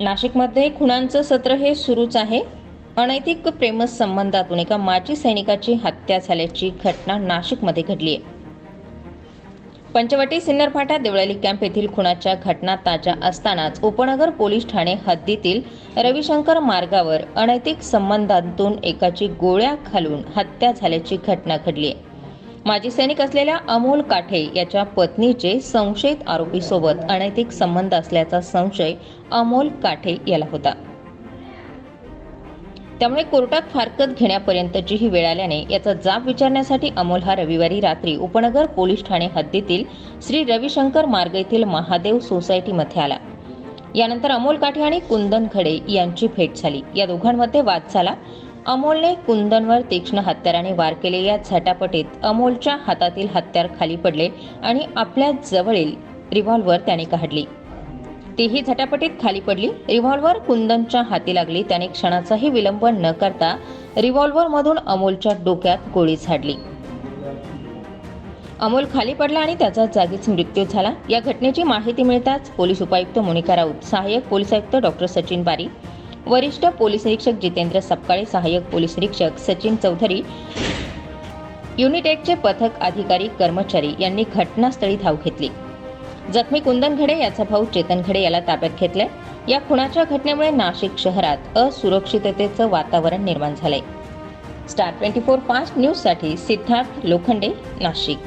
नाशिकमध्ये खुणांचं सत्र हे सुरूच आहे. अनैतिक प्रेमसंबंधातून एका माजी सैनिकाची हत्या झाल्याची घटना नाशिकमध्ये घडली आहे पंचवटी सिन्नर फाटा देवळाली कॅम्प येथील खुणाच्या घटना ताज्या असतानाच उपनगर पोलीस ठाणे हद्दीतील रविशंकर मार्गावर अनैतिक संबंधांतून एकाची गोळ्या घालून हत्या झाल्याची घटना घडली आहे माजी सैनिक असलेल्या अमोल काठे याच्या पत्नीचे संशयित आरोपीसोबत अनैतिक संबंध असल्याचा संशय अमोल काठे याला होता. त्यामुळे कोर्टात फारकत घेण्यापर्यंतची ही वेळ आल्याने याचा जाब विचारण्यासाठी अमोल हा रविवारी रात्री उपनगर पोलीस ठाणे हद्दीतील श्री रविशंकर मार्ग येथील महादेव सोसायटीमध्ये आला. यानंतर अमोल काठे आणि कुंदन खडे यांची भेट झाली. या दोघांमध्ये वाद झाला. अमोलने कुंदनवर तीक्ष्ण हत्याराने वार केले या झटापटीत अमोलच्या हातातील हत्यार खाली पडले आणि आपल्या जवळील रिव्हॉल्वर त्याने काढली. तीही झटापटीत खाली पडली. रिव्हॉल्वर कुंदनच्या हाती लागली. त्याने क्षणाचाही विलंब न करता रिव्हॉल्वरमधून अमोलच्या डोक्यात गोळी झाडली. अमोल खाली पडला आणि त्याचा जागीच मृत्यू झाला. या घटनेची माहिती मिळताच पोलीस उपायुक्त मोनिका राऊत सहाय्यक पोलीस आयुक्त डॉक्टर सचिन बारी वरिष्ठ पोलीस निरीक्षक जितेंद्र सपकाळे सहाय्यक पोलीस निरीक्षक सचिन चौधरी युनिटेकचे पथक अधिकारी कर्मचारी यांनी घटनास्थळी धाव घेतली. जखमी कुंदन घडे याचा भाऊ चेतन घडे याला ताब्यात घेतलंय. या खुनाच्या घटनेमुळे नाशिक शहरात असुरक्षिततेचं वातावरण निर्माण झालंय. स्टार ट्वेंटी फोर फास्ट न्यूजसाठी सिद्धार्थ लोखंडे नाशिक.